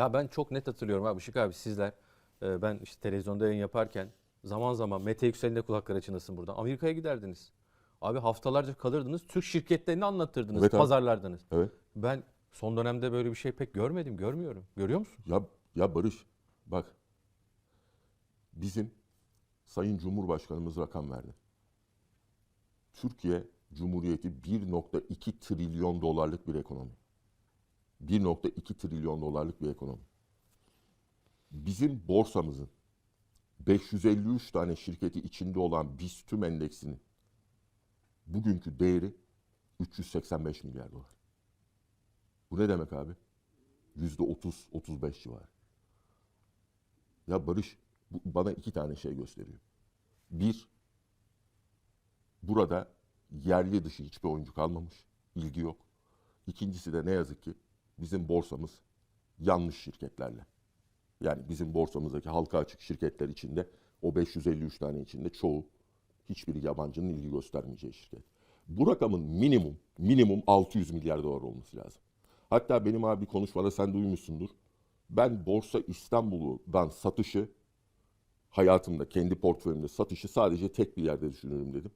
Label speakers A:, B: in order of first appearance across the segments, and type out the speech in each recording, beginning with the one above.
A: Ya ben çok net hatırlıyorum abi Işık abi sizler e, ben işte televizyonda yayın yaparken zaman zaman Mete Yüksel'in de kulakları çınlasın buradan. Amerika'ya giderdiniz. Abi haftalarca kalırdınız. Türk şirketlerini anlatırdınız,
B: Evet abi.
A: pazarlardınız.
B: Evet.
A: Ben son dönemde böyle bir şey pek görmedim, görmüyorum. Görüyor musun?
B: Ya ya Barış bak bizim Sayın Cumhurbaşkanımız rakam verdi. Türkiye Cumhuriyeti 1.2 trilyon dolarlık bir ekonomi. 1.2 trilyon dolarlık bir ekonomi. Bizim borsamızın 553 tane şirketi içinde olan BIST tüm endeksinin bugünkü değeri 385 milyar dolar. Bu ne demek abi? Yüzde 30-35 civarı. Ya Barış bu bana iki tane şey gösteriyor. Bir, burada yerli dışı hiçbir oyuncu kalmamış. ilgi yok. İkincisi de ne yazık ki bizim borsamız yanlış şirketlerle. Yani bizim borsamızdaki halka açık şirketler içinde o 553 tane içinde çoğu hiçbir yabancının ilgi göstermeyeceği şirket. Bu rakamın minimum minimum 600 milyar dolar olması lazım. Hatta benim abi konuşmada sen duymuşsundur. Ben Borsa İstanbul'dan satışı hayatımda kendi portföyümde satışı sadece tek bir yerde düşünürüm dedim.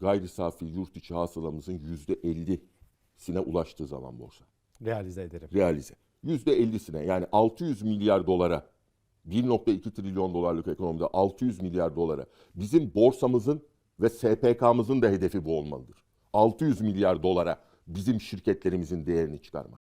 B: Gayri safi yurt içi hasılamızın yüzde 50'sine ulaştığı zaman borsa.
A: Realize ederim.
B: Realize. Yüzde 50'sine yani 600 milyar dolara 1.2 trilyon dolarlık ekonomide 600 milyar dolara bizim borsamızın ve SPK'mızın da hedefi bu olmalıdır. 600 milyar dolara bizim şirketlerimizin değerini çıkarmak.